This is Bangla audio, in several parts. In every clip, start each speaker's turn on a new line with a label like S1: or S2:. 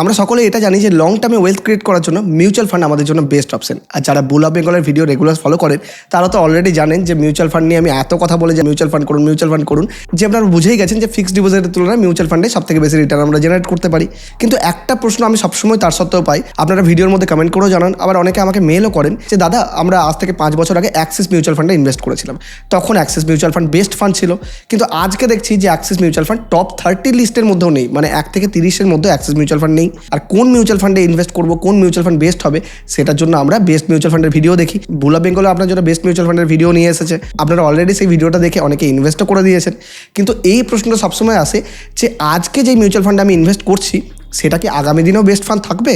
S1: আমরা সকলে এটা জানি যে লং টার্মে ওয়েলথ ক্রিয়েট করার জন্য মিউচুয়াল ফান্ড আমাদের জন্য বেস্ট অপশন আর যারা বুল বেঙ্গলের ভিডিও রেগুলার ফলো করেন, তারা তো অলরেডি জানেন যে মিউচুয়াল ফান্ড নিয়ে আমি এত কথা বলে যে মিউচুয়াল ফান্ড করুন মিউচুয়াল ফান্ড করুন। যে আপনারা বুঝেই গেছেন যে ফিক্সড ডিপোজিটের তুলনায় মিউচুয়াল ফান্ডে সব থেকে বেশি রিটার্ন আমরা জেনারেট করতে পারি। কিন্তু একটা প্রশ্ন আমি সবসময় তার সত্ত্বেও পাই, আপনারা ভিডিওর মধ্যে কমেন্ট করেও জানান। আবার অনেকে আমাকে মেলও করেন যে, দাদা, আমরা আজ থেকে পাঁচ বছর আগে অ্যাক্সিস মিউচুয়াল ফান্ডে ইনভেস্ট করেছিলাম। তখন Axis mutual fund best fund ছিল। কিন্তু আজকে দেখছি যে Axis mutual fund top thirty লিস্টের মধ্যেও নেই। মানে এক থেকে তিরিশের মধ্যে অ্যাক্সিস মিউচুয়াল ফান্ড নেই। আর কোন মিউচুয়াল ফান্ডে ইনভেস্ট করব, কোন মিউচুয়াল ফান্ড বেস্ট হবে, সেটার জন্য আমরা বেস্ট মিউচুয়াল ফান্ডের ভিডিও দেখি। বুলা বেঙ্গলে আপনার জন্য বেস্ট মিউচুয়াল ফান্ডের ভিডিও নিয়ে এসেছে। আপনারা অলরেডি সেই ভিডিওটা দেখে অনেকে ইনভেস্টও করে দিয়েছেন। কিন্তু এই প্রশ্নটা সবসময় আসে যে, আজকে যে মিউচুয়াল ফান্ডে আমি ইনভেস্ট করছি সেটা কি আগামী দিনেও বেস্ট ফান্ড থাকবে?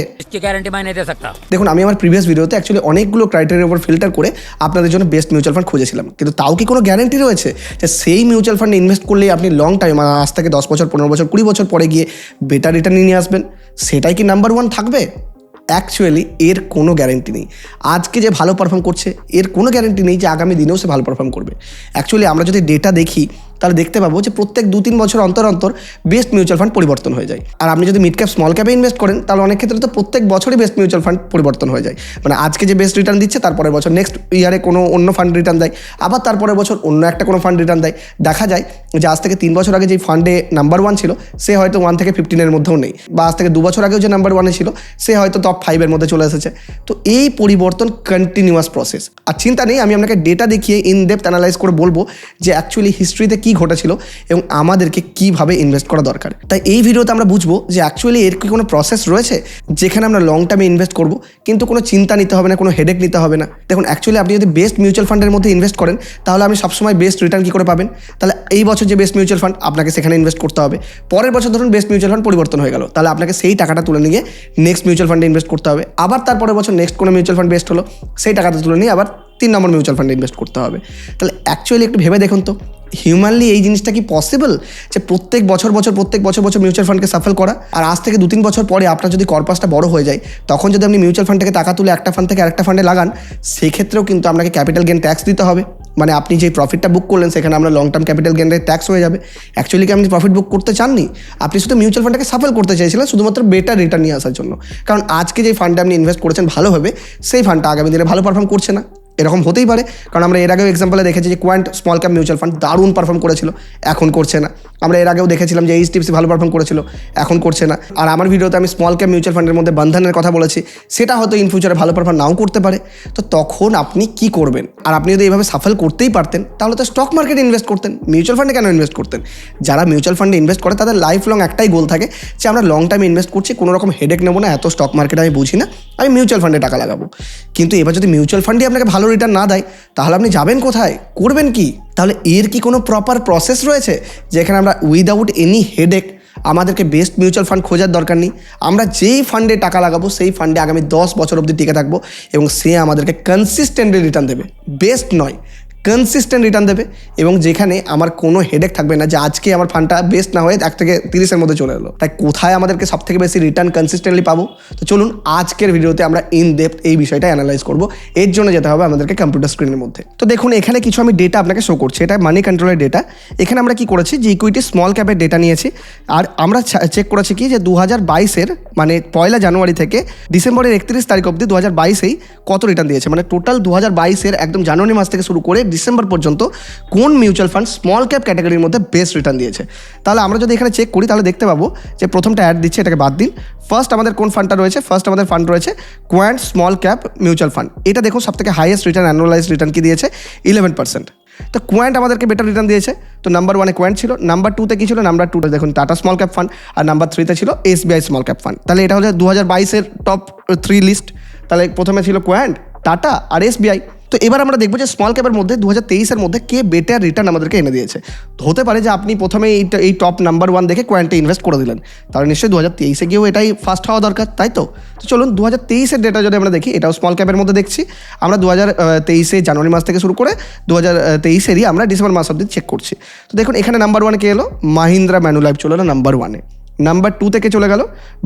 S1: দেখুন আমি আমার প্রিভিয়াস ভিডিওতে অ্যাকচুয়ালি অনেকগুলো ক্রাইটেরিয়ার উপর ফিল্টার করে আপনাদের জন্য বেস্ট মিউচুয়াল ফান্ড খুঁজেছিলাম। কিন্তু তাও কি কোনো গ্যারান্টি রয়েছে যে সেই মিউচুয়াল ফান্ডে ইনভেস্ট করলেই আপনি লং টাইম মানে আজ থেকে দশ বছর পনেরো বছর কুড়ি বছর পরে গিয়ে বেটার রিটার্ন নিয়ে আসবেন? সেটাই কি নাম্বার ওয়ান থাকবে? অ্যাকচুয়ালি এর কোনো গ্যারেন্টি নেই। আজকে যে ভালো পারফর্ম করছে এর কোনো গ্যারেন্টি নেই যে আগামী দিনেও সে ভালো পারফর্ম করবে। অ্যাকচুয়ালি আমরা যদি ডেটা দেখি তাহলে দেখতে পাবো যে প্রত্যেক দু তিন বছর অন্তর অন্তর বেস্ট মিউচুয়াল ফান্ড পরিবর্তন হয়ে যায়। আর আপনি যদি মিড ক্যাপ স্মল ক্যাপে ইনভেস্ট করেন, তাহলে অনেক ক্ষেত্রে তো প্রত্যেক বছরই বেস্ট মিউচুয়াল ফান্ড পরিবর্তন হয়ে যায়। মানে আজকে যে বেস্ট রিটার্ন দিচ্ছে, তারপরের বছর নেক্সট ইয়ারে কোনো অন্য ফান্ড রিটার্ন দেয়। আবার তারপরের বছর অন্য একটা কোনো ফান্ড রিটার্ন দেয়। দেখা যায় যে আজ থেকে তিন বছর আগে যে ফান্ডে নাম্বার ওয়ান ছিল, সে হয়তো ওয়ান থেকে ফিফটিনের মধ্যেও নেই। বা আজ থেকে দু বছর আগেও যে নাম্বার ওয়ানে ছিল, সে হয়তো টপ ফাইভের মধ্যে চলে এসেছে। তো এই পরিবর্তন কন্টিনিউয়াস প্রসেস আর চিন্তা নেই, আমি আপনাকে ডেটা দেখিয়ে ইন ডেপথ অ্যানালাইজ করে বলব যে অ্যাকচুয়ালি হিস্ট্রিতে কী ঘটেছিল এবং আমাদেরকে কীভাবে ইনভেস্ট করা দরকার। তাই এই ভিডিওতে আমরা বুঝব যে অ্যাকচুয়ালি এর কি কোনো প্রসেস রয়েছে যেখানে আমরা লং টার্মে ইনভেস্ট করব, কিন্তু কোনো চিন্তা নিতে হবে না, কোনো হেডেক নিতে হবে না। দেখুন অ্যাকচুয়ালি আপনি যদি বেস্ট মিউচুয়াল ফান্ডের মধ্যে ইনভেস্ট করেন, তাহলে আপনি সবসময় বেস্ট রিটার্ন কী করে পাবেন? তাহলে এই বছর যে বেস্ট মিউচুয়াল ফান্ড আপনাকে সেখানে ইনভেস্ট করতে হবে। পরের বছর ধরুন বেস্ট মিউচুয়াল ফান্ড পরিবর্তন হয়ে গেল, তাহলে আপনাকে সেই টাকাটা তুলে নিয়ে নেক্সট মিউচুয়াল ফান্ডে ইনভেস্ট করতে হবে। আবার তারপরের বছর নেক্সট কোনো মিউচুয়াল ফান্ড বেস্ট হলো, সেই টাকাটা তুলে নিয়ে আবার তিন নম্বর মিউচুয়াল ফান্ডে ইনভেস্ট করতে হবে। তাহলে অ্যাকচুয়ালি একটু ভেবে দেখুন তো হিউম্যানলি এই জিনিসটা কি পসিবল যে প্রত্যেক বছর বছর, প্রত্যেক বছর বছর মিউচুয়াল ফান্ডকে সাফল করা আর আজ থেকে দু তিন বছর পরে আপনার যদি কর্পাসটা বড় হয়ে যায়, তখন যদি আপনি মিউচুয়াল ফান্ড থেকে টাকা তুলে একটা ফান্ড থেকে আরেকটা ফান্ডে লাগান, সেক্ষেত্রেও কিন্তু আপনাকে ক্যাপিটাল গেন ট্যাক্স দিতে হবে। মানে আপনি যে প্রফিটটা বুক করলেন, সেখানে আমরা লং টার্ম ক্যাপিটাল গেনের ট্যাক্স হয়ে যাবে। অ্যাকচুয়ালি কি আপনি প্রফিট বুক করতে চাননি? আপনি শুধু মিউচুয়াল ফান্ডটাকে সাফল করতে চাইছিলেন, শুধুমাত্র বেটার রিটার্ন নিয়ে আসার জন্য। কারণ আজকে যে ফান্ডে আপনি ইনভেস্ট করেছেন ভালোভাবে সেই ফান্ডটা আগামী দিনে ভালো পারফর্ম করছে না। এরকম হতেই পারে। কারণ আমরা এর আগেও এক্সাম্পলে দেখেছি যে Quant small cap mutual fund দারুণ পারফর্ম করেছিল, এখন করছে না। আমরা এর আগেও দেখেছিলাম যে এইচডিএফসি ভালো পারফর্ম করেছিল, এখন করছে না। আর আমার ভিডিওতে আমি স্মল ক্যাপ মিউচুয়াল ফান্ডের মধ্যে বন্ধনের কথা বলেছি, সেটা হয়তো ইন ফিউচারে ভালো পারফর্ম নাও করতে পারে। তো তখন আপনি কি করবেন? আর আপনি যদি এইভাবে সাফল করতেই পারতেন, তাহলে তো স্টক মার্কেটে ইনভেস্ট করতেন। মিউচুয়াল ফান্ডে কেন ইনভেস্ট করতেন? যারা মিউচুয়াল ফান্ডে ইনভেস্ট করে, তাদের লাইফ লং একটাই গোল থাকে যে আমরা লং টাইম ইনভেস্ট করছি, কোনো রকম হেডেক নেব না, এত স্টক মার্কেটে আমি বুঝি না, আমি মিউচুয়াল ফান্ডে টাকা লাগাবো। কিন্তু এবার যদি মিউচুয়াল ফান্ডই আপনাকে ভালো রিটার্ন না দেয়, তাহলে আপনি যাবেন কোথায়? করবেন কি? তাহলে এর কি কোনো প্রপার প্রসেস রয়েছে? যেখানে আমরা উইদাউট এনি হেডেক আমাদেরকে বেস্ট মিউচুয়াল ফান্ড খোঁজার দরকার নেই। আমরা যেই ফান্ডে টাকা লাগাবো, সেই ফান্ডে আগামী দশ বছর অবধি টিকে থাকব এবং সে আমাদেরকে কনসিস্টেন্টলি রিটার্ন দেবে। বেস্ট নয়। কনসিস্টেন্ট রিটার্ন দেবে এবং যেখানে আমার কোনো হেডেক থাকবে না যে আজকে আমার ফান্ডটা বেস্ট না হয়ে এক থেকে তিরিশের মধ্যে চলে এলো। তাই কোথায় আমাদেরকে সব থেকে বেশি রিটার্ন কনসিস্টেন্টলি পাবো? তো চলুন আজকের ভিডিওতে আমরা ইন ডেপথ এই বিষয়টা অ্যানালাইজ করব। এর জন্য যেতে হবে আমাদেরকে কম্পিউটার স্ক্রিনের মধ্যে। তো দেখুন, এখানে কিছু আমি ডেটা আপনাকে শো করছি। এটা মানি কন্ট্রোলের ডেটা এখানে আমরা কি করেছি? যে ইকুইটি স্মল ক্যাপের ডেটা নিয়েছি। আর আমরা চেক করেছি কি যে দু হাজার বাইশের মানে পয়লা জানুয়ারি থেকে ডিসেম্বরের একত্রিশ তারিখ অবধি দু হাজার বাইশেই কত রিটার্ন দিয়েছে? মানে টোটাল দু হাজার বাইশের একদম জানুয়ারি মাস থেকে শুরু করে ডিসেম্বর পর্যন্ত কোন মিউচুয়াল ফান্ড স্মল ক্যাপ ক্যাটাগরির মধ্যে বেস্ট রিটার্ন দিয়েছে? তাহলে আমরা যদি এখানে চেক করি, তাহলে দেখতে পাবো যে প্রথমটা অ্যাড দিচ্ছে, এটাকে বাদ দিন। ফার্স্ট আমাদের কোন ফান্ডটা রয়েছে? ফার্স্ট আমাদের ফান্ড রয়েছে Quant small cap mutual fund এটা দেখুন সব থেকে হাইয়েস্ট রিটার্ন অ্যানুয়ালাইজ রিটার্ন কি দিয়েছে? ইলেভেন পার্সেন্ট তো কোয়েন্ট আমাদেরকে বেটার রিটার্ন দিয়েছে। তো নাম্বার ওয়ানে কোয়েন্ট ছিল নাম্বার টুতে কি ছিল? নাম্বার টুতে দেখুন টাটা স্মল ক্যাপ ফান্ড আর নাম্বার থ্রিতে ছিল এসবিআই স্মল ক্যাপ ফান্ড তাহলে এটা হলো দু হাজার বাইশের টপ থ্রি লিস্ট তাহলে প্রথমে ছিল কোয়েন্ট টাটা আর এসবিআই তো এবার আমরা দেখব যে স্মল ক্যাপের মধ্যে দু হাজার তেইশের মধ্যে কে বেটার রিটার্ন আমাদেরকে এনে দিয়েছে। হতে পারে যে আপনি প্রথমে এই এই টপ নাম্বার ওয়ান দেখে কোয়ান্টে ইনভেস্ট করে দিলেন। তাহলে নিশ্চয়ই দু হাজার তেইশে গিয়েও এটাই ফার্স্ট হওয়া দরকার, তাই তো? তো চলুন দু হাজার তেইশের ডেটা যদি আমরা দেখি, এটাও স্মল ক্যাপের মধ্যে দেখছি। আমরা দু হাজার তেইশে জানুয়ারি মাস থেকে শুরু করে দু হাজার তেইশেরই আমরা ডিসেম্বর মাস অব্দি চেক করছি। তো দেখুন এখানে নাম্বার ওয়ানে কে এলো, মাহিন্দ্রা ম্যানুলাইফ চলে এলো নাম্বার ওয়ানে নাম্বার টু থেকে চলে গেল?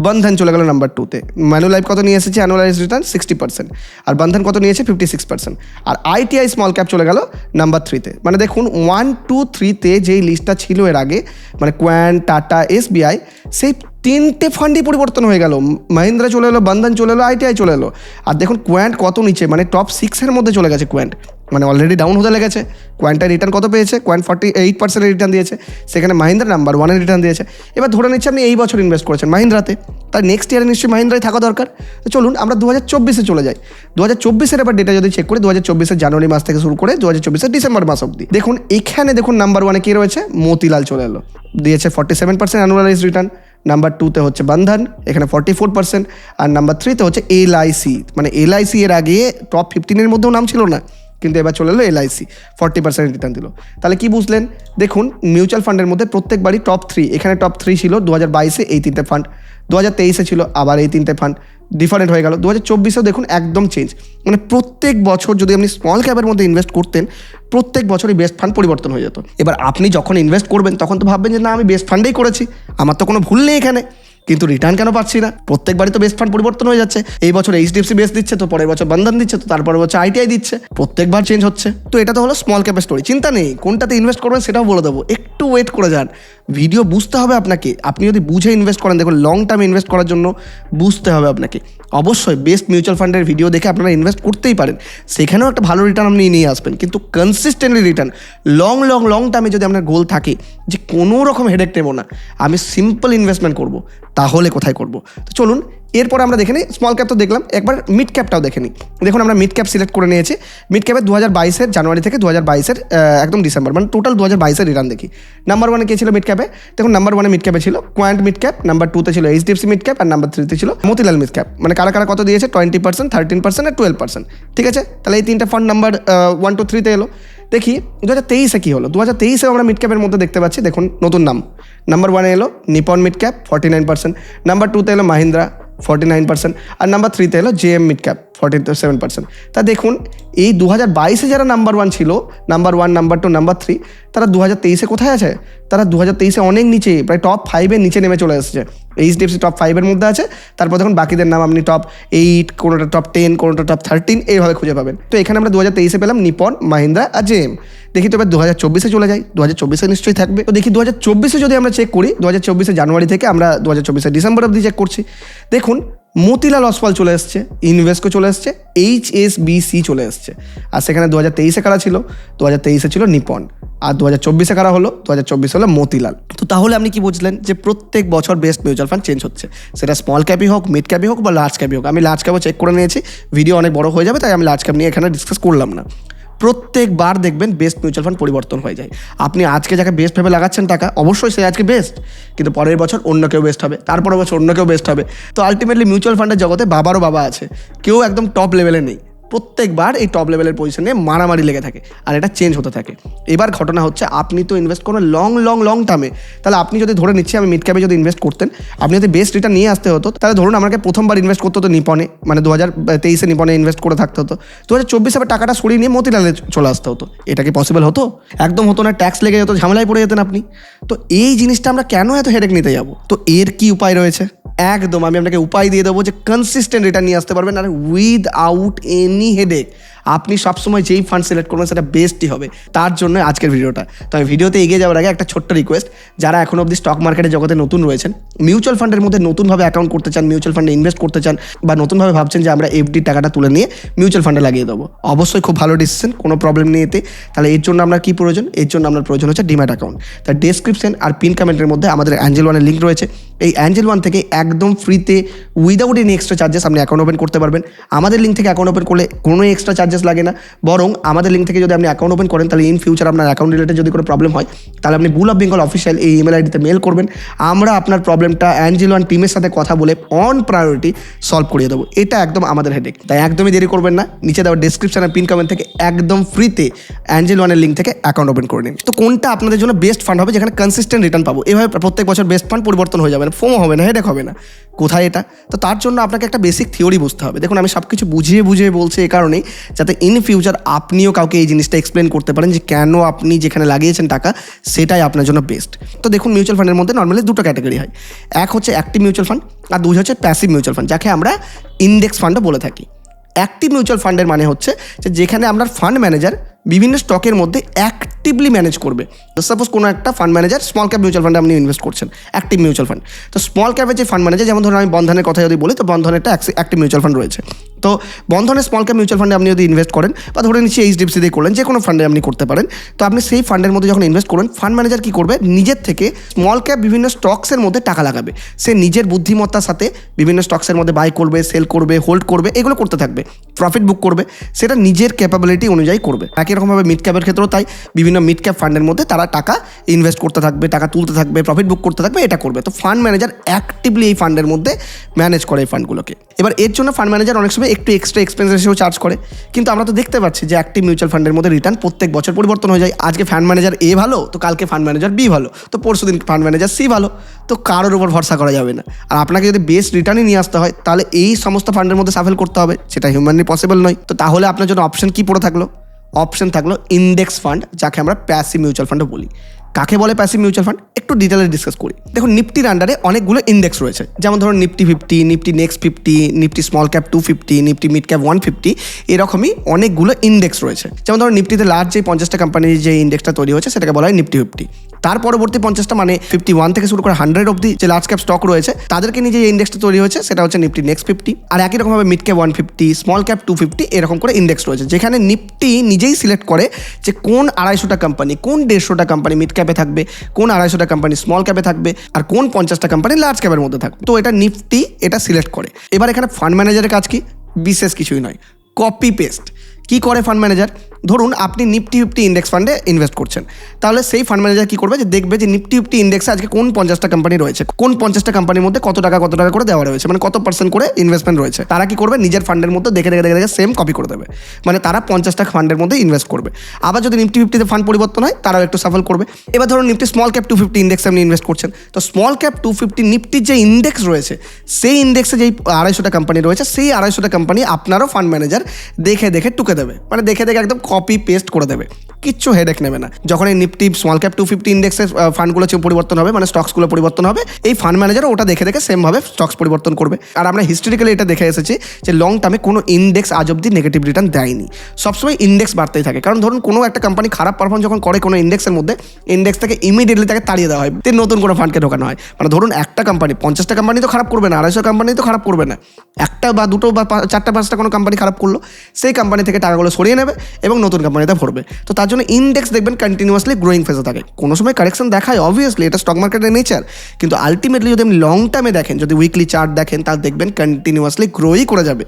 S1: বন্ধন চলে গেল নাম্বার টুতে ম্যানু লাইফ কত নিয়ে এসেছে? অ্যানুয়ালাইজ রিটার্ন সিক্সটি পার্সেন্ট আর বন্ধন কত নিয়েছে? ফিফটি সিক্স পার্সেন্ট আর আইটিআই স্মল ক্যাপ চলে গেল নাম্বার থ্রিতে মানে দেখুন ওয়ান টু থ্রিতে যেই লিস্টটা ছিল এর আগে মানে কোয়ান টাটা এসবিআই সেই তিনটে ফান্ডই পরিবর্তন হয়ে গেল। মাহিন্দ্রা চলে এলো, বন্ধন চলে এলো আইটিআই চলে এলো। আর দেখুন কোয়ান্ট কত নিচে? মানে টপ সিক্সের মধ্যে চলে গেছে কোয়ান্ট মানে অলরেডি ডাউন হতে লেগেছে। কোয়ান্টার রিটার্ন কত পেয়েছে? কোয়ান্ট ফর্টি এইট পার্সেন্টের রিটার্ন দিয়েছে। সেখানে মাহিন্দ্রা নাম্বার ওয়ানের রিটার্ন দিয়েছে। এবার ধরে নিচ্ছে আপনি এই বছর ইনভেস্ট করেছেন মাহিন্দ্রাতে। তার নেক্সট ইয়ারে নিশ্চয়ই মাহিন্দ্রায় থাকা দরকার। তো চলুন, আমরা দু হাজার চব্বিশে চলে যাই। দু হাজার চব্বিশের এবার ডেটা যদি চেক করি দু হাজার চব্বিশের জানুয়ারি মাস থেকে শুরু করে দু হাজার চব্বিশের ডিসেম্বর মাস অব্দি দেখুন, এখানে দেখুন নাম্বার ওয়ানে কী রয়েছে? মতিলাল চলে এলো। দিয়েছে forty seven percent annualise return number টুতে হচ্ছে বন্ধন, এখানে ফর্টি ফোর পার্সেন্ট আর নাম্বার থ্রিতে হচ্ছে এলআইসি মানে এলআইসি এর আগে টপ ফিফটিনের মধ্যেও নাম ছিল না। কিন্তু এবার চলে এলো এলআইসি ফর্টি পার্সেন্ট রিটার্ন দিল। তাহলে কি বুঝলেন? দেখুন মিউচুয়াল ফান্ডের মধ্যে প্রত্যেকবারই টপ থ্রি এখানে টপ থ্রি ছিল দু হাজার বাইশে, এই তিনটে ফান্ড দু হাজার তেইশে ছিল আবার এই তিনটে ফান্ড ডিফারেন্ট হয়ে গেল। দু হাজার চব্বিশেও দেখুন একদম চেঞ্জ মানে প্রত্যেক বছর যদি আপনি স্মল ক্যাপের মধ্যে ইনভেস্ট করতেন, প্রত্যেক বছরই বেস্ট ফান্ড পরিবর্তন হয়ে যেত। এবার আপনি যখন ইনভেস্ট করবেন, তখন তো ভাববেন যে, না, আমি বেস্ট ফান্ডেই করেছি। আমার তো কোনো ভুল নেই এখানে। কিন্তু রিটার্ন কেন পাচ্ছি না? প্রত্যেকবারই তো বেস্ট ফান্ড পরিবর্তন হয়ে যাচ্ছে। এই বছর এইচডিএফসি বেস দিচ্ছে তো, পরের বছর বন্ধন দিচ্ছে তো তারপরের বছর আইটিআই দিচ্ছে। প্রত্যেকবার চেঞ্জ হচ্ছে। তো এটা তো হলো স্মল ক্যাপের স্টোরি চিন্তা নেই, কোনটাতে ইনভেস্ট করবেন সেটাও বলে দেবো। একটু ওয়েট করে যান। ভিডিও বুঝতে হবে আপনাকে। আপনি যদি বুঝে ইনভেস্ট করেন, দেখুন লং টার্ম ইনভেস্ট করার জন্য বুঝতে হবে আপনাকে। অবশ্যই বেস্ট মিউচুয়াল ফান্ডের ভিডিও দেখে আপনারা ইনভেস্ট করতেই পারেন। সেখানেও একটা ভালো রিটার্ন আপনি নিয়ে আসবেন। কিন্তু consistently return long long long টার্মে যদি আপনার গোল থাকে যে কোনো রকম হেডেক নেব না, আমি সিম্পল ইনভেস্টমেন্ট করব, তাহলে কোথায় করব? তো চলুন এরপর আমরা দেখে নিই স্মল ক্যাপ তো দেখলাম, একবার মিড ক্যাপটাও দেখে নিই। দেখুন, আমরা মিড ক্যাপ সিলেক্ট করে নিয়েছি। মিড ক্যাপের দু হাজার বাইশের জানুয়ারি থেকে দু হাজার বাইশের একদম ডিসেম্বর মানে টোটাল দু হাজার বাইশের রিটার্ন দেখি। নাম্বার ওয়ানে কে ছিল মিড ক্যাপে দেখুন নাম্বার ওয়ানে মিড ক্যাপে ছিল কোয়ান্ট মিড ক্যাপ নাম্বার টুতে ছিল এইচ এইচডিএফসি মিড ক্যাপ আর নাম্বার থ্রিতে ছিল মতিলাল মিড ক্যাপ মানে কারা কারা কত দিয়েছে? টোয়েন্টি পার্সেন্ট থার্টিন পার্সেন্ট আর টুয়েলভ পার্সেন্ট ঠিক আছে? তাহলে এই তিনটা ফান্ড নাম্বার ওয়ান টু থ্রিতে এলো। দেখি দু হাজার তেইশে কী হলো? দু হাজার তেইশেও আমরা মিড ক্যাপের মধ্যে দেখতে পাচ্ছি। দেখুন, নতুন নাম। নাম্বার ওয়ানে এলো Nippon mid cap forty nine percent number টুতে এলো মাহিন্দ্রা ফর্টি নাইন পার্সেন্ট আর নাম্বার থ্রিতে এলো J M mid cap forty seven percent তা দেখুন, এই দু হাজার বাইশে যারা নাম্বার ওয়ান ছিল number one number two number three তারা দু হাজার তেইশে কোথায় আছে? তারা দু হাজার তেইশে অনেক নিচে, প্রায় টপ ফাইভের নিচে নেমে চলে এসেছে। এইচডিএফসি টপ ফাইভের মধ্যে আছে, তারপর দেখুন বাকিদের নাম আপনি টপ এইট কোনোটা টপ টেন কোনোটা টপ থার্টিন এইভাবে খুঁজে পাবেন। তো এখানে আমরা দু হাজার তেইশে পেলাম নিপন, মাহিন্দ্রা আর জেএম দেখি তো এবার দু হাজার চব্বিশে চলে যাই দু হাজার চব্বিশে নিশ্চয়ই থাকবে। তো দেখি দু হাজার চব্বিশে যদি আমরা চেক করি দু হাজার চব্বিশে জানুয়ারি থেকে আমরা দু হাজার চব্বিশে ডিসেম্বর অবধি চেক করছি। দেখুন, মতিলাল অসওয়াল চলে এসছে, ইনভেস্কো চলে এসছে এইচ এস বিসি চলে এসছে। আর সেখানে দু হাজার তেইশে কারা ছিল? দু হাজার তেইশে ছিল নিপন। আর দু হাজার চব্বিশে কারা হলো? দু হাজার চব্বিশে হলো মতিলাল। তো তাহলে আপনি কি বুঝলেন যে প্রত্যেক বছর বেস্ট মিউচুয়াল ফান্ড চেঞ্জ হচ্ছে? সেটা স্মল ক্যাপই হোক মিড ক্যাপই হোক বা লার্জ ক্যাপই হোক। আমি লার্জ ক্যাপও চেক করে নিয়েছি ভিডিও অনেক বড় হয়ে যাবে, তাই আমি লার্জ ক্যাপ নিয়ে এখানে ডিসকাস করলাম না। প্রত্যেকবার দেখবেন বেস্ট মিউচুয়াল ফান্ড পরিবর্তন হয়ে যায়। আপনি আজকে যাকে বেস্ট ভেবে লাগাচ্ছেন টাকা অবশ্যই সে আজকে বেস্ট কিন্তু পরের বছর অন্য কেউ বেস্ট হবে, তারপরের বছর অন্য কেউ বেস্ট হবে। তো আলটিমেটলি মিউচুয়াল ফান্ডের জগতে বাবারও বাবা আছে, কেউ একদম টপ লেভেলে নেই। প্রত্যেকবার এই টপ লেভেলের পজিশনে মারামারি লেগে থাকে আর এটা চেঞ্জ হতে থাকে। এবার ঘটনা হচ্ছে, আপনি তো ইনভেস্ট করবেন লং লং লং টার্মে তাহলে আপনি যদি ধরে নিচ্ছি আমি মিড ক্যাপে যদি ইনভেস্ট করতেন, আপনি যদি বেস্ট রিটার্ন নিয়ে আসতে হতো, তাহলে ধরুন আমাকে প্রথমবার ইনভেস্ট করতে হতো নিপনে মানে দু হাজার তেইশে নিপনে ইনভেস্ট করে থাকতে হতো দু হাজার চব্বিশে টাকাটা সরিয়ে নিয়ে মতিলালে চলে আসতে হতো। এটা কি পসিবল হতো? একদম হতো না ট্যাক্স লেগে যেত, ঝামেলায় পড়ে যেতেন আপনি। তো এই জিনিসটা আমরা কেন এত হেডেক নিতে যাব? তো এর কি উপায় রয়েছে? একদম, আমি আপনাকে উপায় দিয়ে দেবো যে কনসিস্টেন্ট রিটার্ন নিয়ে আসতে পারবেন আর উইথ আউট এনি হেডেক আপনি সবসময় যেই ফান্ড সিলেক্ট করবেন, সেটা বেস্টই হবে। তার জন্য আজকের ভিডিওটা। তো আমি ভিডিওতে এগিয়ে যাওয়ার আগে একটা ছোট্ট রিকোয়েস্ট যারা এখন অবধি স্টক মার্কেটের জগতে নতুন রয়েছেন মিউচুয়াল ফান্ডের মধ্যে নতুনভাবে অ্যাকাউন্ট করতে চান মিউচুয়াল ফান্ডে ইনভেস্ট করতে চান, বা নতুনভাবে ভাবছেন যে আমরা এফডি টাকাটা তুলে নিয়ে মিউচুয়াল ফান্ডে লাগিয়ে দেবো, অবশ্যই খুব ভালো ডিসিশন কোনো প্রবলেম নেই এতে। তাহলে এর জন্য আপনার কী প্রয়োজন? এর জন্য আপনার প্রয়োজন হচ্ছে ডিম্যাট অ্যাকাউন্ট তার ডেসক্রিপশন আর পিন কমেন্টের মধ্যে আমাদের অ্যাঞ্জেল ওয়ানের লিঙ্ক রয়েছে। এই অ্যাঞ্জেল ওয়ান থেকে একদম ফ্রিতে উইদাউট এনি এক্সট্রা চার্জেস আপনি অ্যাকাউন্ট ওপেন করতে পারবেন। আমাদের লিঙ্ক থেকে অ্যাকাউন্ট ওপেন করলে কোনো এক্সট্রা চার্জেস লাগে না। বরং আমাদের লিঙ্ক থেকে যদি আপনি অ্যাকাউন্ট ওপেন করেন, তাহলে ইন ফিউচার আপনার অ্যাকাউন্ট রিলেটেড যদি কোনো প্রবলেম হয়, তাহলে আপনি বুল অফ বেঙ্গল অফিসিয়াল এই ইমেল আইডিতে মেল করবেন। আমরা আপনার প্রবলেমটা অ্যাঞ্জেল ওয়ান টিমের সাথে কথা বলে অন প্রায়োরিটি সলভ করিয়ে দেবো। এটা একদম আমাদের হেডেক তাই একদমই দেরি করবেন না। নিচে দেওয়া ডিসক্রিপশন আর পিন কমেন্ট থেকে একদম ফ্রিতে অ্যাঞ্জেল ওয়ানের লিঙ্ক থেকে অ্যাকাউন্ট ওপেন করে নিন। তো কোনটা আপনাদের জন্য বেস্ট ফান্ড হবে? যেখানে কনসিস্টেন্ট রিটার্ন পাবো। এভাবে প্রত্যেক বছর বেস্ট ফান্ড পরিবর্তন হয়ে যাবে না। ফোমো হবে না হেডেক হবে না। কোথায় এটা? তো তার জন্য আপনাকে একটা বেসিক থিওরি বুঝতে হবে। দেখুন, আমি সব কিছু বুঝিয়ে বুঝিয়ে বলছি এই কারণেই যাতে ইন ফিউচার আপনিও কাউকে এই জিনিসটা এক্সপ্লেন করতে পারেন যে কেন আপনি যেখানে লাগিয়েছেন টাকা, সেটাই আপনার জন্য বেস্ট তো দেখুন মিউচুয়াল ফান্ডের মধ্যে নর্মালি দুটো ক্যাটাগরি হয়। এক হচ্ছে অ্যাক্টিভ মিউচুয়াল ফান্ড আর দুই হচ্ছে প্যাসিভ মিউচুয়াল ফান্ড যাকে আমরা ইন্ডেক্স ফান্ডও বলে থাকি। অ্যাক্টিভ মিউচুয়াল ফান্ডের মানে হচ্ছে যে যেখানে আপনার ফান্ড ম্যানেজার বিভিন্ন স্টকের মধ্যে অ্যাক্টিভলি ম্যানেজ করবে। সাপোজ কোনো একটা fund manager small cap mutual ফান্ডে আপনি ইনভেস্ট করছেন অ্যাক্টিভ মিউচুয়াল ফান্ড তো স্মল ক্যাপের যে ফান্ড ম্যানেজার যেমন ধরুন আমি বন্ধনের কথা যদি বলি, তো বন্ধনেরটা অ্যাক্টিভ মিউচুয়াল ফান্ড রয়েছে। তো বন্ধনের স্মল ক্যাপ মিউচুয়াল ফান্ডে আপনি যদি ইনভেস্ট করেন বা ধরে নিচ্ছি এইচডিএফসি দিয়ে করলেন, যে কোনো ফান্ডে আপনি করতে পারেন, তো আপনি সেই ফান্ডের মধ্যে যখন ইনভেস্ট করবেন ফান্ড ম্যানেজার কী করবে? নিজের থেকে স্মল ক্যাপ বিভিন্ন স্টকসের মধ্যে টাকা লাগাবে। সে নিজের বুদ্ধিমত্তার সাথে বিভিন্ন স্টকসের মধ্যে বাই করবে সেল করবে হোল্ড করবে, এগুলো করতে থাকবে। প্রফিট বুক করবে। সেটা নিজের ক্যাপাবিলিটি অনুযায়ী করবে। রকমভাবে মিড ক্যাপের ক্ষেত্রেও তাই বিভিন্ন মিড ক্যাপ ফান্ডের মধ্যে তারা টাকা ইনভেস্ট করতে থাকবে, টাকা তুলতে থাকবে প্রফিট বুক করতে থাকবে, এটা করবে। তো ফান্ড ম্যানেজার অ্যাক্টিভলি এই ফান্ডের মধ্যে ম্যানেজ করে এই ফান্ডগুলোকে এবার এর জন্য ফান্ড ম্যানেজার অনেক সময় একটু এক্সট্রা এক্সপেন্স হিসেবেও চার্জ করে। কিন্তু আমরা তো দেখতে পাচ্ছি যে অ্যাক্টিভ মিউচুয়াল ফান্ডের মধ্যে রিটার্ন প্রত্যেক বছর পরিবর্তন হয়ে যায়। আজকে ফান্ড ম্যানেজার এ ভালো, তো কালকে ফান্ড ম্যানেজার বি ভালো, তো পরশু দিন ফান্ড ম্যানেজার সি ভালো, তো কারোর উপর ভরসা করা যাবে না। আর আপনাকে যদি বেস্ট রিটার্নই নিয়ে আসতে হয়, তাহলে এই সমস্ত ফান্ডের মধ্যে সাফেল করতে হবে, সেটা হিউম্যানলি পসিবল নয়। তো তাহলে আপনার জন্য অপশন কি পড়ে থাকল? অপশন থাকল ইন্ডেক্স ফান্ড যাকে আমরা প্যাসি মিউচুয়াল ফান্ডও বলি। কাকে বলে প্যাসিভ মিউচুয়াল ফান্ড একটু ডিটেলে ডিসকাস করি। দেখুন নিফটির আন্ডারে অনেকগুলো ইন্ডেক্স রয়েছে। যেমন ধরুন Nifty fifty Nifty next fifty Nifty small cap two fifty Nifty mid cap one fifty এরকমই অনেকগুলো ইন্ডেক্স রয়েছে। যেমন ধরুন নিফটিতে লার্জ যে পঞ্চাশটা কোম্পানির যে ইন্ডেক্সটা তৈরি হয়েছে, সেটাকে বলা হয় নিফটি ফিফটি তার পরবর্তী পঞ্চাশটা মানে ফিফটি ওয়ান থেকে শুরু করে হান্ড্রেড অব্দি যে লার্জ ক্যাপ স্টক রয়েছে, তাদেরকে নিয়ে যে ইন্ডেক্সটা তৈরি হয়েছে, সেটা হচ্ছে নিফটি নেক্সট ফিফটি আর একই রকমভাবে mid cap one fifty small cap two fifty এরকম করে ইন্ডেক্স রয়েছে। যেখানে নিফটি নিজেই সিলেক্ট করে যে কোন আড়াইশোটা কোম্পানি কোন দেড়শোটা কোম্পানি মিড ক্যাপে থাকবে, কোন আড়াইশোটা কোম্পানি স্মল ক্যাপে থাকবে আর কোন পঞ্চাশটা কোম্পানি লার্জ ক্যাপের মধ্যে থাকবে। তো এটা নিফটি এটা সিলেক্ট করে। এবার এখানে ফান্ড ম্যানেজারের কাজ কি? বিশেষ কিছুই নয়। কপি পেস্ট কি করে ফান্ড ম্যানেজার ধরুন আপনি নিফটি ফিফটি ইন্ডেক্স ফান্ডে ইনভেস্ট করছেন। তাহলে সেই ফান্ড ম্যানেজার কী করবে? যে দেখবে যে নিফটি ফিফটি ইন্ডেক্সে আজকে কোন পঞ্চাশটা কোম্পানি রয়েছে। কোন পঞ্চাশটা কোম্পানির মধ্যে কত টাকা কত টাকা করে দেওয়া রয়েছে? মানে কত পার্সেন্ট করে ইনভেস্টমেন্ট রয়েছে? তারা কি করবে? নিজের ফান্ডের মধ্যে দেখে দেখে দেখে দেখে সেম কপি করে দেবে। মানে তারা পঞ্চাশটা ফান্ডের মধ্যে ইনভেস্ট করবে। আবার যদি নিফটি ফিফটিতে ফান্ড পরিবর্তন হয়, তারাও একটু সাফল করবে। এবার ধরুন Nifty small cap two fifty ইন্ডেক্সে আপনি ইনভেস্ট করছেন। তো স্মল ক্যাপ টু ফিফটি নিফটির যে ইন্ডেক্স রয়েছে, সেই ইন্ডেক্সে যেই আড়াইশোটা কোম্পানি রয়েছে, সেই আড়াইশোটা কোম্পানি আপনারও ফান্ড ম্যানেজার দেখে দেখে টুকে দেবে। মানে দেখে দেখে একদম কপি পেস্ট করে দেবে। কিচ্ছু হেডেক নেবে না। যখন এই Nifty small cap two fifty ইন্ডেক্সের ফান্ডগুলো পরিবর্তন হবে মানে স্টকসগুলো পরিবর্তন হবে, এই ফান্ড ম্যানেজার ওটা দেখে দেখে সেমভাবে স্টকস পরিবর্তন করবে। আর আমরা হিস্টোরিক্যালি এটা দেখে এসেছি যে লং টার্মে কোনো ইন্ডেক্স আজ অব্দি নেগেটিভ রিটার্ন দেয়নি। সবসময় ইন্ডেক্স বাড়তেই থাকে। কারণ ধরুন কোনো একটা কোম্পানি খারাপ পারফর্ম যখন করে কোনো ইন্ডেক্সের মধ্যে ইন্ডেক্স থেকে ইমিডিয়েটলি তাকে তাড়িয়ে দেওয়া হয়। নতুন কোনো ফান্ডকে ঢোকানো হয়। মানে ধরুন একটা কোম্পানি পঞ্চাশটা কোম্পানি তো খারাপ করবে না, আড়াইশো কোম্পানি তো খারাপ করবে না। একটা বা দুটো বা চারটা পাঁচটা কোনো কোম্পানি খারাপ করল, সেই কোম্পানি থেকে টাকাগুলো সরিয়ে নেবে এবং নতুন কোম্পানিতে ভরবে। তো তার জন্য ইন্ডেক্স দেখবেন কন্টিনিউয়াসলি গ্রোয়িং ফেজে থাকে। কোনো সময় কারেকশন দেখায় অবভিয়াসলি এটা স্টক মার্কেটের নেচার কিন্তু আলটিমেটলি যদি আপনি লং টার্মে দেখেন, যদি উইকলি চার্ট দেখেন, তাহলে দেখবেন কন্টিনিউয়াসলি গ্রোই করে যাবে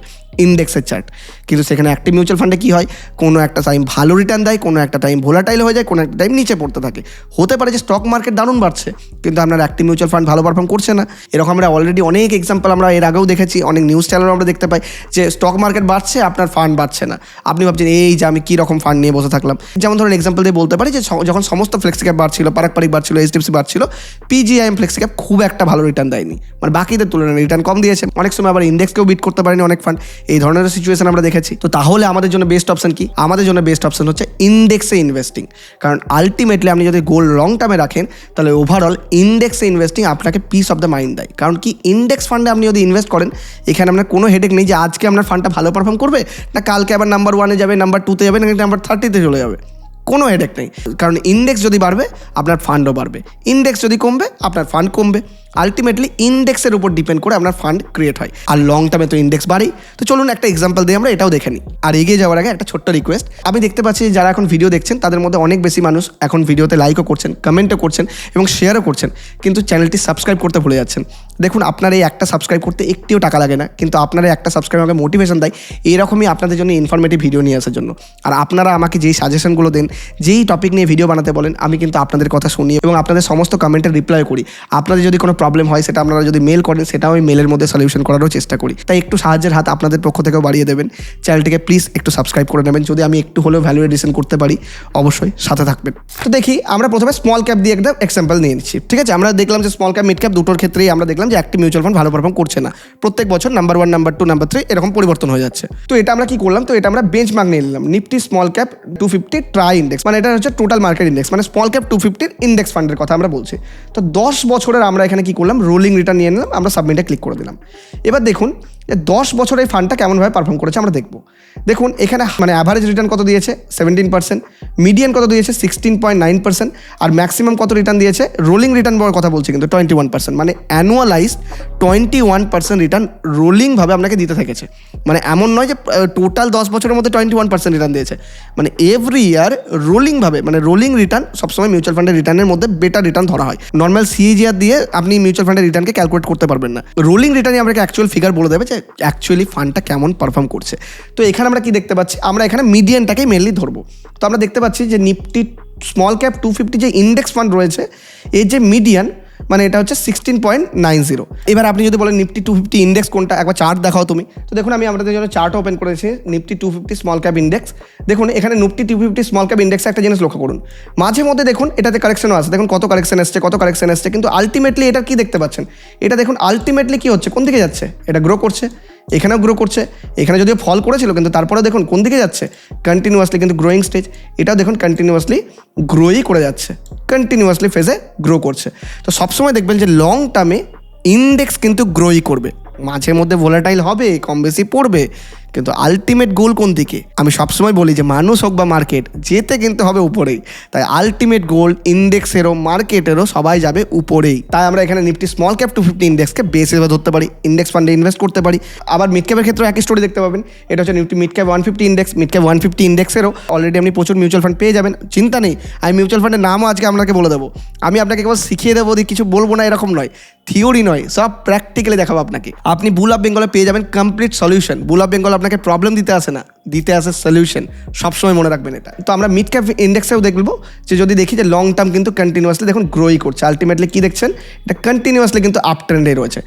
S1: ইন্ডেক্সের চার্ট কিন্তু সেখানে একটি মিউচুয়াল ফান্ডে কী হয়? কোনো একটা টাইম ভালো রিটার্ন দেয়, কোনো একটা টাইম ভোলাটাইল হয়ে যায়, কোনো একটা টাইম নিচে পড়তে থাকে। হতে পারে যে স্টক মার্কেট দারুণ বাড়ছে, কিন্তু আপনার একটি মিউচুয়াল ফান্ড ভালো পারফর্ম করছে না। এরকম আমরা অলরেডি অনেক এক্সাম্পল আমরা এর আগেও দেখেছি, অনেক নিউজ চ্যানেল আমরা দেখতে পাই যে স্টক মার্কেট বাড়ছে, আপনার ফান্ড বাড়ছে না। আপনি ভাবছেন, এই যে আমি কী রকম ফান্ড নিয়ে বসে থাকলাম। যেমন ধরুন এক্সাম্পল দিয়ে বলতে পারি যে যখন সমস্ত ফ্লেক্সি ক্যাপ বাড়ছিল পারাকপারিক বাড়ছিল এইচডিএফসি বাড়ছিল পিজিআইএম ফ্লেক্সি ক্যাপ খুব একটা ভালো রিটার্ন দেয়নি। মানে বাকিদের তুলনায় রিটার্ন কম দিয়েছে। অনেক সময় আবার ইন্ডেক্সকেও বিট করতে পারেনি অনেক ফান্ড এই ধরনের সিচুয়েশন আমরা দেখেছি। তো তাহলে আমাদের জন্য বেস্ট অপশন কি? আমাদের জন্য বেস্ট অপশন হচ্ছে ইন্ডেক্সে ইনভেস্টিং কারণ আলটিমেটলি আপনি যদি গোল লং টার্মে রাখেন, তাহলে ওভারঅল ইন্ডেক্সে ইনভেস্টিং আপনাকে পিস অফ দ্য মাইন্ড দেয়। কারণ কি? ইন্ডেক্স ফান্ডে আপনি যদি ইনভেস্ট করেন, এখানে আপনার কোনো হেডেক নেই যে আজকে আপনার ফান্ডটা ভালো পারফর্ম করবে, না কালকে আবার নাম্বার ওয়ানে যাবে নাম্বার টুতে যাবে, না নাম্বার থার্টিতে চলে যাবে। কোনো হেডেক নেই। কারণ ইন্ডেক্স যদি বাড়বে, আপনার ফান্ডও বাড়বে। ইন্ডেক্স যদি কমবে, আপনার ফান্ড কমবে। আলটিমেটলি ইন্ডেক্সের উপর ডিপেন্ড করে আপনার ফান্ড ক্রিয়েট হয়। আর লং টার্মে তো ইন্ডেক্স বাড়েই। তো চলুন একটা এক্সাম্পল দিয়ে আমরা, এটাও দেখে নিই। আর এগিয়ে যাওয়ার আগে একটা ছোট্ট রিকোয়েস্ট আমি দেখতে পাচ্ছি যারা এখন ভিডিও দেখছেন, তাদের মধ্যে অনেক বেশি মানুষ এখন ভিডিওতে লাইকও করছেন কমেন্টও করছেন এবং শেয়ারও করছেন। কিন্তু চ্যানেলটি সাবস্ক্রাইব করতে ভুলে যাচ্ছেন। দেখুন, আপনার এই একটা সাবস্ক্রাইব করতে একটিও টাকা লাগে না। কিন্তু আপনার একটা সাবস্ক্রাইব আমাকে মোটিভেশন দেয় এরকমই আপনাদের জন্য ইনফরমেটিভ ভিডিও নিয়ে আসার জন্য। আর আপনারা আমাকে যেই সাজেশনগুলো দেন, যেই টপিক নিয়ে ভিডিও বানাতে বলেন, আমি কিন্তু আপনাদের কথা শুনি এবং আপনাদের সমস্ত কমেন্টের রিপ্লাই করি। আপনাদের যদি কোনো প্রবলেম হয়, সেটা আপনারা যদি মেল করেন, সেটাও আমি মেলের মধ্যে সলিউশন করারও চেষ্টা করি। তাই একটু সাহায্যের হাত আপনাদের পক্ষ থেকেও বাড়িয়ে দেবেন। চ্যানেলটিকে প্লিজ একটু সাবস্ক্রাইব করে নেবেন। যদি আমি একটু হলেও ভ্যালু এডিশন করতে পারি, অবশ্যই সাথে থাকবেন। তো দেখি, আমরা প্রথমে স্মল ক্যাপ দিয়ে একটা এক্সাম্পল নিয়ে নিচ্ছি। ঠিক আছে? আমরা দেখলাম যে স্মল ক্যাপ মিড ক্যাপ দুটোর ক্ষেত্রেই আমরা দেখলাম যে একটি মিউচুয়াল ফান্ড ভালো পারফর্ম করছে না। প্রত্যেক বছর number one number two number three এরকম পরিবর্তন হয়ে যাচ্ছে। তো এটা আমরা কি করলাম? তো এটা আমরা বেঞ্চ মার্ক নিয়ে নিলাম। Nifty small cap two fifty TRI index মানে এটা হচ্ছে টোটাল মার্কেট ইন্ডেক্স মানে স্মল ক্যাপ টু ফিফটির ইন্ডেক্স ফান্ডের কথা আমরা বলছি। তো দশ বছরের আমরা এখানে কি করলাম? রোলিং রিটার্ন নিয়ে নিলাম আমরা সাবমিটে ক্লিক করে দিলাম। এবার দেখুন যে দশ বছর এই ফান্ডটা কেমনভাবে পারফর্ম করেছে আমরা দেখব। দেখুন, এখানে মানে অ্যাভারেজ রিটার্ন কত দিয়েছে? সেভেন্টিন পার্সেন্ট মিডিয়ান কত দিয়েছে? সিক্সটিন পয়েন্ট নাইন পার্সেন্ট আর ম্যাক্সিমাম কত রিটার্ন দিয়েছে? রোলিং রিটার্ন বড় কথা বলছি কিন্তু টোয়েন্টি ওয়ান পার্সেন্ট মানে annualise twenty one percent return রোলিংভাবে আপনাকে দিতে থেকেছে। মানে এমন নয় যে টোটাল দশ বছরের মধ্যে টোয়েন্টি ওয়ান পার্সেন্ট রিটার্ন দিয়েছে। মানে এভরি ইয়ার রোলিংভাবে মানে রোলিং রিটার্ন সবসময় মিউচুয়াল ফান্ডের রিটার্নের মধ্যে বেটার রিটার্ন ধরা হয়। নর্মাল সিএজিআর দিয়ে আপনি মিউচুয়াল ফান্ডের রিটার্নকে ক্যালকুলেট করতে পারবেন না। রোলিং রিটার্নই আপনাকে অ্যাকচুয়াল ফিগার বলে দেবে যে অ্যাকচুয়ালি ফান্ডটা কেমন পারফর্ম করছে। তো এখানে আমরা কি দেখতে পাচ্ছি? আমরা এখানে মিডিয়ানটাকেই মেনলি ধরবো। তো আমরা দেখতে পাচ্ছি যে Nifty small cap two fifty যে ইন্ডেক্স ফান্ড রয়েছে, এর যে মিডিয়ান মানে এটা হচ্ছে সিক্সটিন পয়েন্ট নাইন জিরো এবার আপনি যদি বলেন নিফটি টু ফিফটি ইন্ডেক্স কোনটা, একবার চার্ট দেখাও তুমি। তো দেখুন, আমি আমাদের জন্য চার্ট ওপেন করেছি Nifty two fifty small cap index দেখুন, এখানে Nifty two fifty small cap ইন্ডেক্সে একটা জিনিস লক্ষ্য করুন। মাঝে মধ্যে দেখুন, এটাতে কারেকশনও আছে। দেখুন, কত কারেকশন এসছে, কত কারেকশন এসছে। কিন্তু আলটিমেটলি এটা কি দেখতে পাচ্ছেন? এটা দেখুন আলটিমেটলি কি হচ্ছে? কোন দিকে যাচ্ছে? এটা গ্রো করছে, এখানেও গ্রো করছে। এখানে যদিও ফল করেছিল, কিন্তু তারপরে দেখুন, কোন দিকে যাচ্ছে? কন্টিনিউয়াসলি কিন্তু গ্রোয়িং স্টেজ এটাও দেখুন কন্টিনিউয়াসলি গ্রোই করে যাচ্ছে। কন্টিনিউয়াসলি ফেজে গ্রো করছে। তো সবসময় দেখবেন যে লং টার্মে ইন্ডেক্স কিন্তু গ্রোই করবে। মাঝে মধ্যে ভোলাটাইল হবে, কম বেশি পড়বে। কিন্তু আলটিমেট গোল কোন দিকে আমি সবসময় বলি যে মানুষ হোক বা মার্কেট যেতে কিন্তু হবে উপরেই। তাই আলটিমেট গোল ইন্ডেক্সেরও মার্কেটেরও সবাই যাবে উপরেই। তাই আমরা এখানে Nifty small cap two fifty ইন্ডেক্সকে base হিসেবে ধরতে পারি ইন্ডেক্স ফান্ডে ইনভেস্ট করতে পারি। আবার মিড ক্যাপের ক্ষেত্রে একই স্টোরি দেখতে পাবেন। এটা হচ্ছে Nifty mid cap one fifty index mid cap one fifty ইন্ডেক্সেরও already আপনি প্রচুর মিউচুয়াল ফান্ড পেয়ে যাবেন। চিন্তা নেই, আমি মিউচুয়াল ফান্ডের নামও আজকে আপনাকে বলে দেবো। আমি আপনাকে কেবল শিখিয়ে দেবো দিয়ে কিছু বলব না, এরকম নয়। থিওরি নয়, সব প্র্যাকটিক্যালি দেখাবো আপনাকে। আপনি বুল অফ বেঙ্গলে পেয়ে যাবেন complete solution bull of Bengal আপনাকে প্রবলেম দিতে আসে না, দিতে আসে সলিউশন সবসময় মনে রাখবেন এটা। তো আমরা মিড ক্যাপ ইন্ডেক্সেও দেখব যে যদি দেখি যে লং টার্ম কিন্তু কন্টিনিউয়াসলি দেখুন গ্রোই করছে। আলটিমেটলি কী দেখছেন? এটা কন্টিনিউয়াসলি কিন্তু আপ ট্রেন্ডে রয়েছে।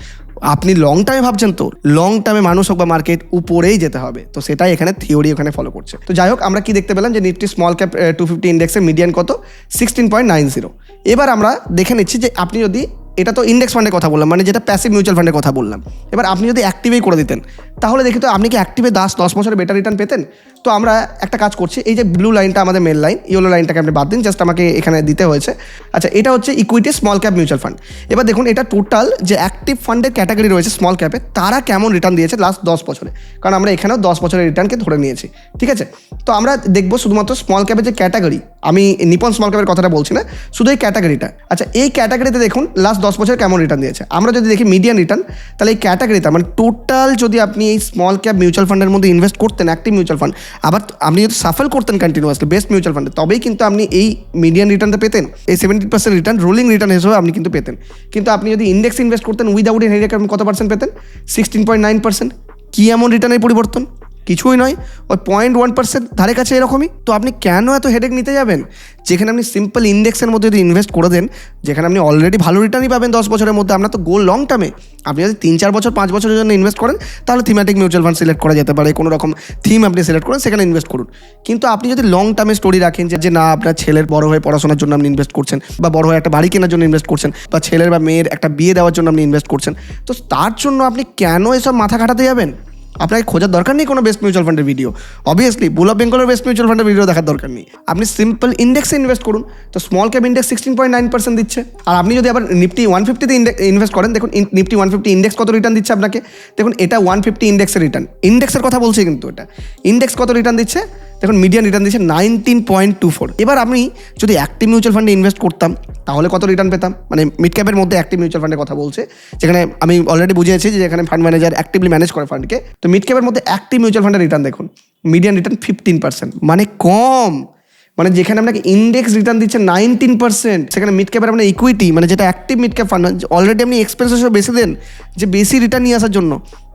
S1: আপনি লং টার্মে ভাবছেন তো লং টার্মে মানুষ হোক বা মার্কেট উপরেই যেতে হবে। তো সেটাই এখানে থিওরি ওখানে ফলো করছে। তো যাই হোক, আমরা কি দেখতে পেলাম যে Nifty small cap two fifty ইন্ডেক্সের median কত? সিক্সটিন পয়েন্ট নাইন জিরো এবার আমরা দেখে নিচ্ছি যে আপনি যদি এটা তো ইন্ডেক্স ফান্ডের কথা বললাম মানে যেটা প্যাসিভ মিউচুয়াল ফান্ডের কথা বললাম। এবার আপনি যদি অ্যাক্টিভেই করে দিতেন, তাহলে দেখি তো আপনি কি অ্যাক্টিভে দাস দশ বছরে বেটার রিটার্ন পেতেন? তো আমরা একটা কাজ করছি, এই যে ব্লু লাইনটা আমাদের মেন লাইন ইয়েলো লাইনটাকে আপনি বাদ দিন জাস্ট আমাকে এখানে দিতে হয়েছে। আচ্ছা এটা হচ্ছে equity small cap mutual fund এবার দেখুন, এটা টোটাল যে অ্যাক্টিভ ফান্ডের ক্যাটাগরি রয়েছে স্মল ক্যাপে তারা কেমন রিটার্ন দিয়েছে লাস্ট দশ বছরে? কারণ আমরা এখানেও দশ বছরের রিটার্নকে ধরে নিয়েছি, ঠিক আছে? তো আমরা দেখব শুধুমাত্র স্মল ক্যাপের যে ক্যাটাগরি আমি নিপন স্মল ক্যাপের কথাটা বলছি না, শুধু এই ক্যাটাগরিটা আচ্ছা এই ক্যাটাগরিতে দেখুন লাস্ট দশ বছর কেমন রিটার্ন দিয়েছে? আমরা যদি দেখি মিডিয়ান রিটার্ন তাহলে এই ক্যাটাগরিতে মানে টোটাল যদি আপনি এই স্মল ক্যাপ মিউচুয়াল ফান্ডের মধ্যে ইনভেস্ট করতেন অ্যাক্টিভ মিউচুয়াল ফান্ড আবার আপনি যদি সাফল করতেন কন্টিনিউয়াসলি বেস্ট মিউচুয়াল ফান্ডে তবেই কিন্তু আপনি এই মিডিয়ান রিটার্নটা পেতেন। এই seventy percent return rolling return হিসেবে আপনি কিন্তু পেতেন। কিন্তু আপনি যদি ইন্ডেক্স ইনভেস্ট করতেন উইদাউট ইনহেরিটেড আপনি কত পার্সেন্ট পেতেন? সিক্সটিন পয়েন্ট নাইন পার্সেন্ট কী এমন রিটার্নের পরিবর্তন? কিছুই নয়, ওই পয়েন্ট ওয়ান পার্সেন্ট ধারে কাছে এরকমই। তো আপনি কেন এত হেডেক নিতে যাবেন? যেখানে আপনি সিম্পল ইন্ডেক্সের মধ্যে যদি ইনভেস্ট করে দেন, যেখানে আপনি অলরেডি ভালো রিটার্নই পাবেন দশ বছরের মধ্যে, আপনার তো গোল লং টার্মে আপনি যদি তিন, চার বছর, পাঁচ বছরের জন্য ইনভেস্ট করেন, তাহলে থিমেটিক মিউচুয়াল ফান্ড সিলেক্ট করা যেতে পারে, কোনো রকম থিম আপনি সিলেক্ট করেন, সেখানে ইনভেস্ট করুন। কিন্তু আপনি যদি লং টার্মে স্টোরি রাখেন, যে না, আপনার ছেলের বড় হয়ে পড়াশোনার জন্য আপনি ইনভেস্ট করছেন, বা বড় হয়ে একটা বাড়ি কেনার জন্য ইনভেস্ট করছেন, বা ছেলের বা মেয়ের একটা বিয়ে দেওয়ার জন্য আপনি ইনভেস্ট করছেন, তো তার জন্য আপনি কেন এসব মাথা খাটাতে যাবেন? আপনাকে খোঁজার দরকার নেই কোনো বেস্ট মিউচুয়াল ফান্ডের ভিডিও অবভিয়াসলি বুল অফ বেঙ্গলের বেস্ট মিউচুয়াল ফান্ডের ভিডিও দেখার দরকার নেই। আপনি সিম্পল ইন্ডেক্সে ইনভেস্ট করুন, তো small cap index sixteen point nine percent দিচ্ছে। আর আপনি যদি আবার নিফটি ওয়ান ফিফটিতে ইনভেস্ট করেন, দেখুন নিফটি ওয়ান ফিফটি ইন্ডেক্স কত রিটার্ন দিচ্ছে আপনাকে? দেখুন এটা ওয়ান ফিফটি ইন্ডেক্সের রিটার্ন ইন্ডেক্সের কথা বলছি কিন্তু এটা। ইন্ডেক্স কত রিটার্ন দিচ্ছে? দেখুন মিডিয়ান রিটার্ন দিচ্ছে নাইনটিন পয়েন্ট টু ফোর এবার আমি যদি অ্যাক্টিভ মিউচুয়াল ফান্ডে ইনভেস্ট করতাম, তাহলে কত রিটার্ন পেতাম? মানে মিড ক্যাপের মধ্যে অ্যাক্টিভ মিউচুয়াল ফান্ডের কথা বলছে, যেখানে আমি অলরেডি বুঝিয়েছি যে যেখানে ফান্ড ম্যানেজার অ্যাক্টিভলি ম্যানেজ করে ফান্ডকে তো মিড ক্যাপের মধ্যে অ্যাক্টিভ মিউচুয়াল ফান্ডের রিটার্ন দেখুন মিডিয়ান রিটার্ন ফিফটিন পার্সেন্ট মানে কম। মানে যেখানে আপনাকে ইন্ডেক্স রিটার্ন দিচ্ছে নাইনটিন পার্সেন্ট সেখানে মিড ক্যাপের আপনার ইকুইটি মানে যেটা active mid cap fund already আপনি এক্সপেন্সেস বেশি দেন, যে বেশি রিটার্ন নিয়ে আসার জন্য।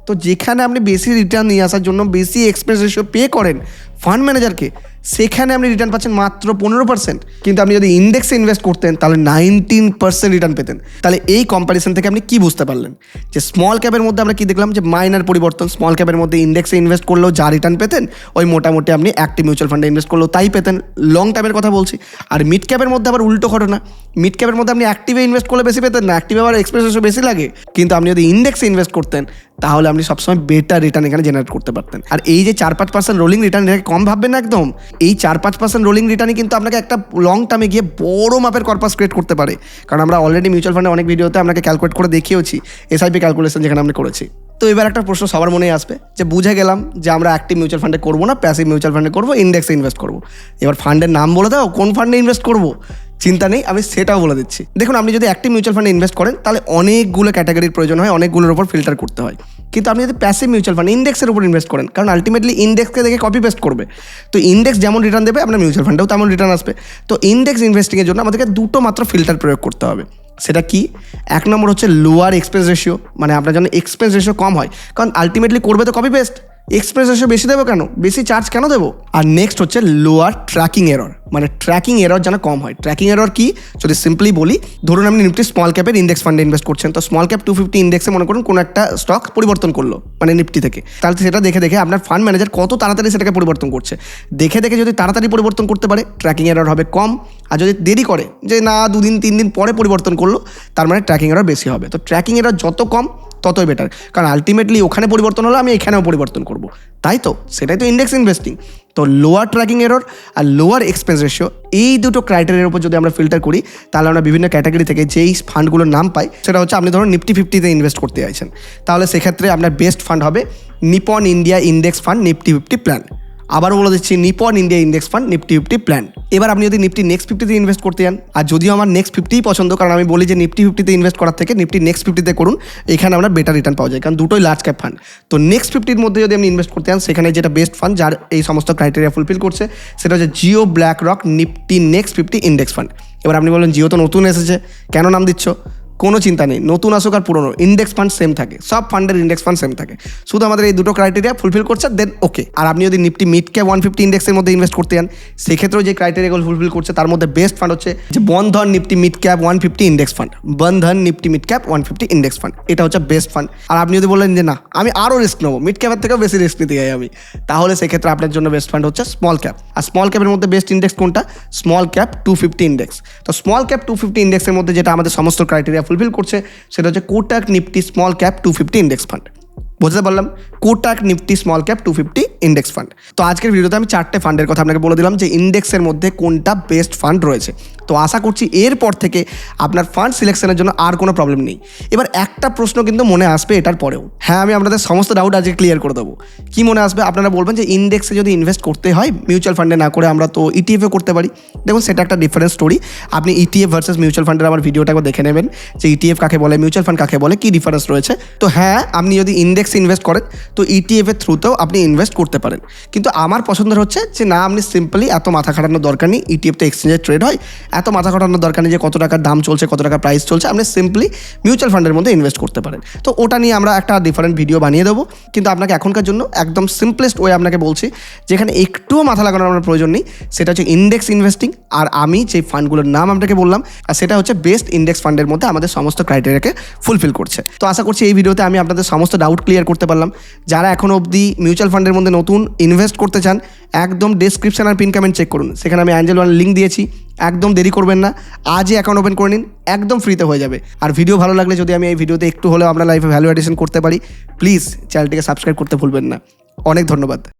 S1: তো যেখানে আপনি বেশি রিটার্ন নিয়ে আসার জন্য, বেশি এক্সপেন্স রেশিও পে করেন ফান্ড ম্যানেজারকে সেখানে আপনি রিটার্ন পাচ্ছেন মাত্র পনেরো পার্সেন্ট কিন্তু আপনি যদি ইন্ডেক্সে ইনভেস্ট করতেন, তাহলে নাইনটিন পার্সেন্ট রিটার্ন পেতেন। তাহলে এই কম্পারিজন থেকে আপনি কি বুঝতে পারলেন? যে স্মল ক্যাপের মধ্যে আমরা কি দেখলাম? যে মাইনার পরিবর্তন স্মল ক্যাপের মধ্যে ইন্ডেক্সে ইনভেস্ট করলেও যা রিটার্ন পেতেন, ওই মোটামুটি আপনি একটি মিউচুয়াল ফান্ডে ইনভেস্ট করলেও তাই পেতেন। লং টার্মের কথা বলছি। আর মিড ক্যাপের মধ্যে আবার উল্টো ঘটনা। মিড ক্যাপের মধ্যে আপনি অ্যাক্টিভে ইনভেস্ট করলে বেশি পেতেন না অ্যাক্টিভে আবার এক্সপ্রেস বেশি লাগে। কিন্তু আপনি যদি ইন্ডেক্সে ইনভেস্ট করতেন, তাহলে আপনি সবসময় বেটার রিটার্ন এখানে জেনারেট করতে পারতেন। আর এই যে চার পাঁচ পার্সেন্ট রোলিং রিটার্ন এটাকে কম ভাববেন না একদম। এই চার পাঁচ পার্সেন্ট রোলিং রিটার্নই কিন্তু আপনাকে একটা লং টার্মে গিয়ে বড় মাপের কর্পাস ক্রিয়েট করতে পারে। কারণ আমরা অলরেডি মিউচুয়াল ফান্ডে অনেক ভিডিওতে আপনাকে ক্যালকুলেট করে দেখিয়েছি এসআইপি ক্যালকুলেশন যেখানে আমরা করেছি। তো এবার একটা প্রশ্ন সবার মনে আসবে, যে বুঝে গেলাম যে আমরা অ্যাক্টিভ মিউচুয়াল ফান্ডে করব না প্যাসিভ মিউচুয়াল ফান্ডে করব ইন্ডেক্সে ইনভেস্ট করব। এবার ফান্ডের নাম বলে দাও, কোন ফান্ডে ইনভেস্ট করব? চিন্তা নেই, আমি সেটাও বলে দিচ্ছি। দেখুন, আপনি যদি অ্যাক্টিভ মিউচুয়াল ফান্ডে ইনভেস্ট করেন, তাহলে অনেকগুলো ক্যাটাগরির প্রয়োজন হয়, অনেকগুলোর ওপর ফিল্টার করতে হয়। কিন্তু আপনি যদি প্যাসিভ মিউচুয়াল ফান্ড ইন্ডেক্সের উপর ইনভেস্ট করেন, কারণ আলটিমেটলি ইন্ডেক্সকে দেখে কপি পেস্ট করবে। তো ইন্ডেক্স যেমন রিটার্ন দেবে, আপনার মিউচুয়াল ফান্ডেও তেমন রিটার্ন আসবে। তো ইন্ডেক্স ইনভেস্টিংয়ের জন্য আমাদেরকে দুটো মাত্র ফিল্টার প্রয়োগ করতে হবে। সেটা কি? এক নম্বর হচ্ছে লোয়ার এক্সপেন্স রেশিও মানে আপনার জন্য এক্সপেন্স রেশিও কম হয়। কারণ আলটিমেটলি করবে তো কপি পেস্ট এক্সপ্রেস রেশিও বেশি দেবো কেন? বেশি চার্জ কেন দেবো? আর নেক্সট হচ্ছে লোয়ার ট্র্যাকিং এরর মানে ট্র্যাকিং এরর যেন কম হয়। ট্র্যাকিং এরর কি? যদি সিম্পলি বলি, ধরুন আপনি নিফটি স্মল ক্যাপের ইন্ডেক্স ফান্ডে ইনভেস্ট করছেন, তো স্মল ক্যাপ টু ফিফটি ইন্ডেক্সে মনে করুন কোনো একটা স্টক পরিবর্তন করল মানে নিফটি থেকে। তাহলে সেটা দেখে দেখে আপনার ফান্ড ম্যানেজার কত তাড়াতাড়ি সেটাকে পরিবর্তন করছে। দেখে দেখে যদি তাড়াতাড়ি পরিবর্তন করতে পারে ট্র্যাকিং এরর হবে কম, আর যদি দেরি করে, যে না দুদিন তিন দিন পরে পরিবর্তন করল, তার মানে ট্র্যাকিং এরর বেশি হবে। তো ট্র্যাকিং এরর যত কম, ততই বেটার কারণ আলটিমেটলি ওখানে পরিবর্তন হলো, আমি এখানেও পরিবর্তন করব। তাই তো? সেটাই তো ইন্ডেক্স ইনভেস্টিং তো লোয়ার ট্র্যাকিং এরর আর লোয়ার এক্সপেন্স রেশিও এই দুটো ক্রাইটেরিয়ার উপর যদি আমরা ফিল্টার করি, তাহলে আমরা বিভিন্ন ক্যাটাগরি থেকে যেই ফান্ডগুলোর নাম পাই, সেটা হচ্ছে আপনি ধরুন নিফটি ফিফটিতে ইনভেস্ট করতে চাইছেন। তাহলে সেক্ষেত্রে আপনার বেস্ট ফান্ড হবে Nippon India index fund Nifty fifty plan আবারও বলে দিচ্ছি Nippon India index fund Nifty fifty plan এবার আপনি যদি নিফটি নেক্সট ফিফটিতে ইনভেস্ট করতে চান আর যদিও আমার নেক্সট ফিফটিই পছন্দ, কারণ আমি বলি যে নিফটি ফিফটিতে ইনভেস্ট করার থেকে নিফটি নেক্সট ফিফটিতে করুন, এখানে আমরা বেটার রিটার্ন পাওয়া যায়, কারণ দুটোই লার্জ ক্যাপ ফান্ড তো নেক্সট ফিফটির মধ্যে যদি আপনি ইনভেস্ট করতে চান সেখানে যেটা বেস্ট ফান্ড যার এই সমস্ত ক্রাইটেরিয়া ফুলফিল করছে, সেটা হচ্ছে Jio BlackRock Nifty next fifty index fund এবার আপনি বলেন জিও তো নতুন এসেছে, কেন নাম দিচ্ছ? কোনো চিন্তা নেই। নতুন আসুক আর পুরনো। ইন্ডেক্স ফান্ড সেম থাকে। সব ফান্ডের ইন্ডেক্স ফান্ড সেম থাকে। শুধু আমাদের এই দুটো ক্রাইটেরিয়া ফুলফিল করছে দেন ওকে আর আপনি যদি Nifty mid cap one fifty ইন্ডেক্সের মধ্যে ইনভেস্ট করতে চান সেক্ষেত্রেও যে ক্রাইটেরিয়াগুলো ফুলফিল করছে, তার মধ্যে বেস্ট ফান্ড হচ্ছে যে Bandhan Nifty mid cap one fifty index fund Bandhan Nifty mid cap one fifty index fund এটা হচ্ছে বেস্ট ফান্ড আর আপনি যদি বলেন যে, না, আমি আরও রিস্ক নেব। মিড ক্যাপের থেকেও বেশি রিস্ক নিতে যাই আমি। তাহলে সেক্ষেত্রে আপনার জন্য বেস্ট ফান্ড হচ্ছে স্মল ক্যাপ আর স্মল ক্যাপের মধ্যে বেস্ট ইন্ডেক্স কোনটা? Small cap two fifty index তো স্মল ক্যাপ টু ফিফটি ইন্ডেক্সের মধ্যে যেটা আমাদের সমস্ত ক্রাইটেরিয়া ফুলফিল করছে সেটা হচ্ছে Kotak Nifty small cap two fifty index fund বুঝতে পারলাম? Kotak Nifty small cap two fifty index fund তো আজকের ভিডিওতে আমি চারটে ফান্ডের কথা আপনাকে বলে দিলাম যে ইন্ডেক্সের মধ্যে কোনটা বেস্ট ফান্ড রয়েছে। তো আশা করছি এরপর থেকে আপনার ফান্ড সিলেকশনের জন্য আর কোনো প্রবলেম নেই। এবার একটা প্রশ্ন কিন্তু মনে আসবে এটার পরেও। হ্যাঁ আমি আপনাদের সমস্ত ডাউট আজকে ক্লিয়ার করে দেবো। কি মনে আসবে? আপনারা বলবেন যে ইন্ডেক্সে যদি ইনভেস্ট করতে হয় মিউচুয়াল ফান্ডে না করে আমরা তো ইটিএফে করতে পারি। দেখুন, সেটা একটা ডিফারেন্ট স্টোরি আপনি ইটিএফ ভার্সেস মিউচুয়াল ফান্ডের আমার ভিডিওটা দেখে নেবেন। যে ইটিএফ কাকে বলে মিউচুয়াল ফান্ড কাকে বলে, কী ডিফারেন্স রয়েছে? তো হ্যাঁ আপনি যদি ইন্ডেক্স ইনভেস্ট করেন, তো E ইটিএফ এর থ্রুতেও আপনি ইনভেস্ট করতে পারেন। কিন্তু আমার পছন্দের হচ্ছে যে, না, আপনি সিম্পলি এত মাথা খাটানোর দরকার নেই ইটিএফ তো এক্সচেঞ্জে ট্রেড হয়, এত মাথা খাটানোর দরকার নেই যে, কত টাকার দাম চলছে, কত টাকা প্রাইস চলছে, আপনি সিম্পলি মিউচুয়াল ফান্ডের মধ্যে ইনভেস্ট করতে পারেন। তো ওটা নিয়ে আমরা একটা ডিফারেন্ট ভিডিও বানিয়ে দেবো, কিন্তু আপনাকে এখনকার জন্য একদম সিম্পলেস্ট ওয়ে আপনাকে বলছি, যেখানে একটুও মাথা লাগানোর আমার প্রয়োজন নেই, সেটা হচ্ছে ইন্ডেক্স ইনভেস্টিং আর আমি যে ফান্ডগুলোর নাম আপনাকে বললাম, আর সেটা হচ্ছে বেস্ট ইন্ডেক্স ফান্ডের মধ্যে আমাদের সমস্ত ক্রাইটেরিয়াকে ফুলফিল করছে। তো আশা করছি এই ভিডিওতে আমি আপনাদের সমস্ত ডাউট ক্লিয়ার করতে পারলাম। যারা এখনও অবধি মিউচুয়াল ফান্ডের মধ্যে নতুন ইনভেস্ট করতে চান, একদম ডেসক্রিপশন আর পিন কমেন্ট চেক করুন। সেখানে আমি অ্যাঞ্জেল ওয়ান লিঙ্ক দিয়েছি। একদম দেরি করবেন না। আজই অ্যাকাউন্ট ওপেন করে নিন, একদম ফ্রিতে হয়ে যাবে। আর ভিডিও ভালো লাগলে যদি আমি এই ভিডিওতে একটু হলেও আপনার লাইফে ভ্যালু অ্যাডিশন করতে পারি প্লিজ চ্যানেলটিকে সাবস্ক্রাইব করতে ভুলবেন না। অনেক ধন্যবাদ।